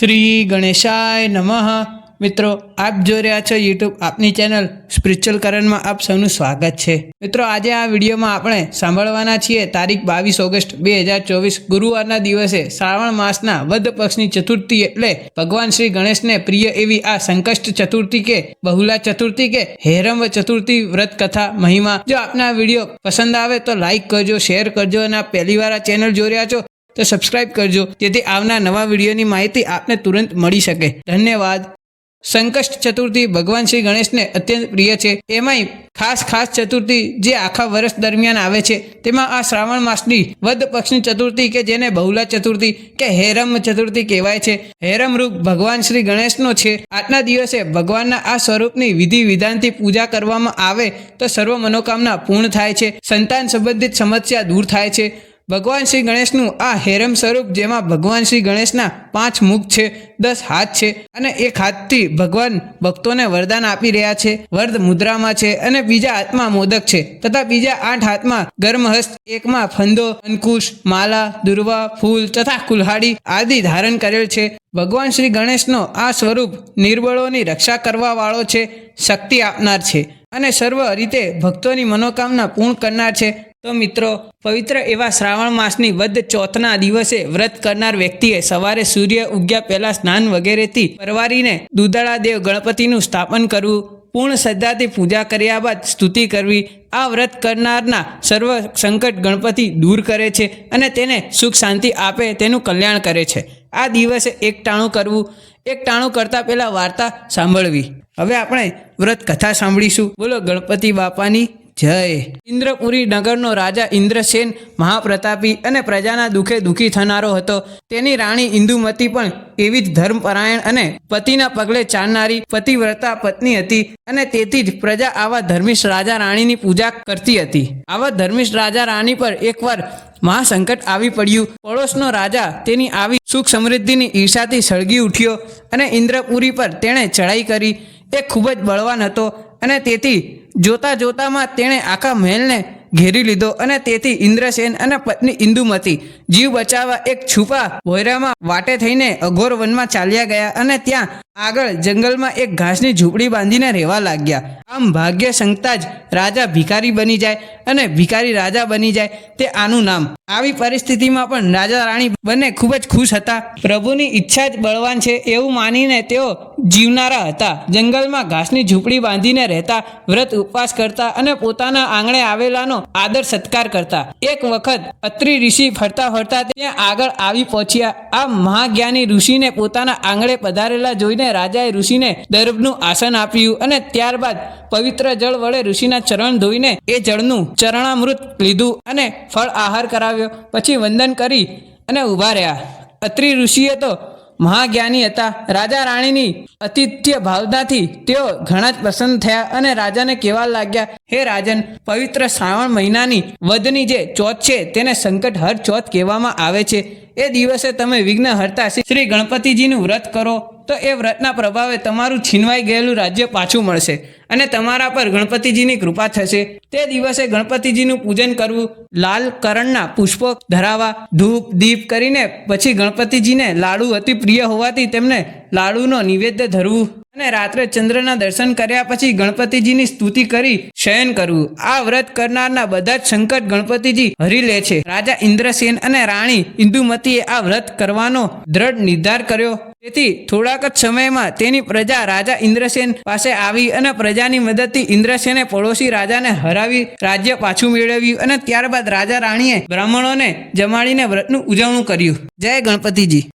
શ્રી ગણેશાય નમઃ. મિત્રો, આપ જોઈ રહ્યા છો યુટ્યુબ આપની ચેનલ સ્પિરિચ્યુઅલ કરણમાં આપ સૌનું સ્વાગત છે. મિત્રો, આજે આ વિડીયોમાં આપણે સાંભળવાના છીએ તારીખ બાવીસ ઓગસ્ટ બે હજાર ચોવીસ, ગુરુવારના દિવસે શ્રાવણ માસના વધ પક્ષની ચતુર્થી એટલે ભગવાન શ્રી ગણેશને પ્રિય એવી આ સંકષ્ટ ચતુર્થી કે બહુલા ચતુર્થી કે હેરમ ચતુર્થી વ્રત કથા મહિમા. જો આપના વીડિયો પસંદ આવે તો લાઈક કરજો શેર કરજો અને પહેલી વાર આ ચેનલ જોઈ રહ્યા છો તો સબસ્ક્રાઇબ કરજો, જેથી આવનાર નવા વિડીયોની માહિતી આપને તુરંત મળી શકે. ધન્યવાદ. સંકષ્ટ ચતુર્થી ભગવાન શ્રી ગણેશને અત્યંત પ્રિય છે. એમાંય ખાસ ખાસ ચતુર્થી જે આખા વર્ષ દરમિયાન આવે છે, તેમાં આ શ્રાવણ માસની વદ પક્ષની ચતુર્થી કે જેને બહુલા ચતુર્થી કે હેરમ ચતુર્થી કહેવાય છે. હેરમ રૂપ ભગવાન શ્રી ગણેશનો છે. આજના દિવસે ભગવાનના આ સ્વરૂપની વિધિ વિધાનથી પૂજા કરવામાં આવે તો સર્વ મનોકામના પૂર્ણ થાય છે. સંતાન સંબંધિત સમસ્યા દૂર થાય છે. ભગવાન શ્રી ગણેશનું આ હેરમ સ્વરૂપ જેમાં ભગવાન શ્રી ગણેશના પાંચ મુખ છે, દસ હાથ છે અને એક હાથથી ભગવાન ભક્તોને વરદાન આપી રહ્યા છે. વર્દ મુદ્રામાં છે અને બીજા હાથમાં મોદક છે તથા બીજા આઠ હાથમાં ગર્મહસ્ત, એકમાં ફંદો, અંકુશ, માલા, દુર્વા, ફૂલ તથા કુલ્હાડી આદિ ધારણ કરેલ છે. ભગવાન શ્રી ગણેશનો આ સ્વરૂપ નિર્બળોની રક્ષા કરવા વાળો છે, શક્તિ આપનાર છે અને સર્વ રીતે ભક્તોની મનોકામના પૂર્ણ કરનાર છે. તો મિત્રો, પવિત્ર એવા શ્રાવણ માસની વધ ચોથના દિવસે વ્રત કરનાર વ્યક્તિએ સવારે સૂર્ય ઉગ્યા પહેલાં સ્નાન વગેરેથી પરવારીને દુધાળા દેવ ગણપતિનું સ્થાપન કરવું, પૂર્ણ શ્રદ્ધાથી પૂજા કર્યા બાદ સ્તુતિ કરવી, આ વ્રત કરનારના સર્વ સંકટ ગણપતિ દૂર કરે છે અને તેને સુખ શાંતિ આપે તેનું કલ્યાણ કરે છે. આ દિવસે એક ટાણું કરવું, એક ટાણું કરતાં પહેલાં વાર્તા સાંભળવી. હવે આપણે વ્રત કથા સાંભળીશું. બોલો ગણપતિ બાપાની જય. ઇન્દ્રપુરી નગરનો રાજા ઇન્દ્રસેન મહાપ્રતાપી અને પ્રજાના દુઃખે દુઃખી થનારો હતો. તેની રાણી ઇન્દુમતી પણ એવી જ ધર્મપરાયણ અને પતિના પગલે ચાલનારી પતિવ્રતા પત્ની હતી અને તેથી જ પ્રજા આવા ધર્મિષ્ઠ રાજા રાણીની પૂજા કરતી હતી. આવા ધર્મિષ્ઠ રાજા રાણી પર એકવાર મહાસંકટ આવી પડ્યું. પડોશનો રાજા તેની આવી સુખ સમૃદ્ધિની ઈર્ષાથી સળગી ઉઠ્યો અને ઇન્દ્રપુરી પર તેણે ચડાઈ કરી. એ ખૂબ જ બળવાન હતો અને તેથી જોતા જોતામાં તેણે આખા મહેલને ઘેરી લીધો અને તેથી ઇન્દ્રસેન અને પત્ની ઇન્દુમતી જીવ બચાવવા એક છુપા ભોયરામાં વાટે થઈને અઘોર વનમાં ચાલ્યા ગયા અને ત્યાં આગળ જંગલમાં એક ઘાસની ઝૂંપડી બાંધીને રહેવા લાગ્યા. આમ ભાગ્ય સંગતા જ રાજા ભિખારી બની જાય અને ભિખારી રાજા બની જાય તે આનું નામ. આવી પરિસ્થિતિમાં પણ રાજા રાણી બંને ખૂબ જ ખુશ હતા. પ્રભુની ઈચ્છા જ બળવાન છે એવું માનીને તેઓ જીવનારા હતા. જંગલમાં ઘાસની ઝૂંપડી બાંધીને રહેતા, વ્રત ઉપવાસ કરતા અને પોતાના આંગણે આવેલાનો આદર સત્કાર કરતા. એક વખત અત્રિ ઋષિ ફરતા ફરતા ત્યાં આગળ આવી પહોંચ્યા. આ મહાજ્ઞાની ઋષિને પોતાના આંગણે પધારેલા જોઈને રાજાએ ઋષિને દર્ભનું આસન આપ્યું અને ત્યારબાદ પવિત્ર જળ વડે ઋષિના ચરણ ધોઈને એ જળનું ચરણામૃત લીધું અને ફળ આહાર કરાવ્યો. પછી વંદન કરી અને ઊભા રહ્યા. અત્રિ ઋષિએ તો મહાજ્ઞાની હતા. રાજા રાણીની અતિથ્ય ભાવનાથી તેઓ ઘણા જ પ્રસન્ન થયા અને રાજાને કહેવા લાગ્યા, હે રાજન, પવિત્ર શ્રાવણ મહિનાની વધની જે ચોથ છે તેને સંકટ હર ચોથ કહેવામાં આવે છે. એ દિવસે તમે વિઘ્ન હરતા શ્રી ગણપતિજીનું વ્રત કરો. તો એ વ્રતના પ્રભાવે તમારું છીનવાઈ ગયેલું રાજ્ય પાછું મળશે અને તમારા પર ગણપતિજીની કૃપા થશે. તે દિવસે ગણપતિજીનું પૂજન કરવું, લાલ કરણના પુષ્પો ધરાવા ધૂપ, દીપ કરીને પછી ગણપતિજીને લાડુ અતિ પ્રિય હોવાથી તેમને લાડુનો નિવેદ્ય ધરવું અને રાત્રે ચંદ્રના દર્શન કર્યા પછી ગણપતિજીની સ્તુતિ કરી શયન કરવું. આ વ્રત કરનારના બધા જ સંકટ ગણપતિજી હરી લે છે. રાજા ઇન્દ્રસેન અને રાણી ઇન્દુમતીએ આ વ્રત કરવાનો દ્રઢ નિર્ધાર કર્યો. તેથી થોડાક જ સમયમાં તેની પ્રજા રાજા ઇન્દ્રસેન પાસે આવી અને પ્રજાની મદદથી ઇન્દ્રસેને પડોશી રાજાને હરાવી રાજ્ય પાછું મેળવ્યું અને ત્યારબાદ રાજા રાણીએ બ્રાહ્મણોને જમાડીને વ્રતનું ઉજવણું કર્યું. જય ગણપતિજી.